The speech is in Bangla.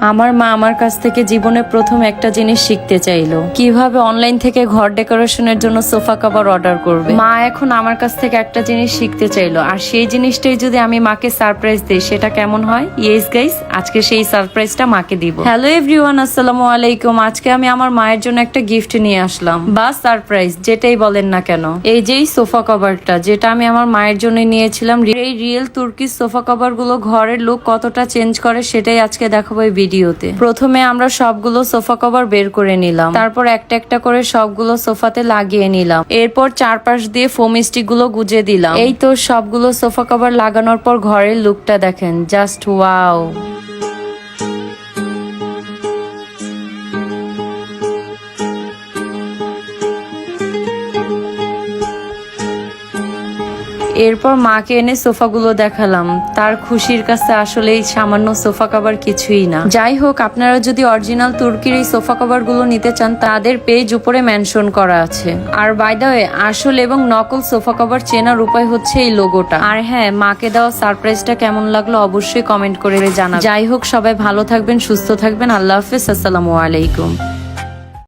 আমার মা আমার কাছ থেকে জীবনে প্রথম একটা জিনিস শিখতে চাইলো। কীভাবে অনলাইন থেকে ঘর ডেকোরেশনের জন্য সোফা কভার অর্ডার করবে। মা এখন আমার কাছ থেকে একটা জিনিস শিখতে চাইলো। আর সেই জিনিসটাই যদি আমি মাকে সারপ্রাইজ দিই, সেটা কেমন হয়? ইয়েস গাইস আজকে সেই সারপ্রাইজটা মাকে দিব। হ্যালো এভরিওয়ান আসসালামু আলাইকুম। আজকে আমি আমার মায়ের জন্য একটা গিফট নিয়ে আসলাম। বা সারপ্রাইজ যেটাই বলেন না কেন। এই যেই সোফা কভারটা যেটা আমি আমার মায়ের জন্য নিয়েছিলাম এই রিয়েল তুর্কির সোফা কভারগুলো ঘরের লুক কতটা চেঞ্জ করে, সেটাই আজকে দেখাবো এই ভিডিওতে। প্রথমে আমরা সবগুলো সোফা কভার বের করে নিলাম। তারপর একটা একটা করে সবগুলো সোফাতে লাগিয়ে নিলাম। এরপর চারপাশ দিয়ে ফোম স্টিকগুলো গুজে দিলাম। এই তো সবগুলো সোফা কভার লাগানোর পর ঘরের লুকটা দেখেন। Just wow! এরপর মাকে এনে সোফাগুলো দেখালাম। তার খুশির কাছে আসলে এই সামান্য সোফা কভার কিছুই না। যাই হোক, আপনারা যদি অরিজিনাল তুর্কির এই সোফা কভারগুলো নিতে চান, তাদের পেজ উপরে মেনশন করা আছে। আর বাই দা ওয়ে আসল এবং নকল সোফা কভার চেনার উপায় হচ্ছে এই লোগোটা। আর হ্যাঁ মাকে দেওয়া সারপ্রাইজটা কেমন লাগল অবশ্যই কমেন্ট করে জানা যাই হোক, সবাই ভালো থাকবেন, সুস্থ থাকবেন। আল্লাহ হাফেজ, আসসালামু আলাইকুম।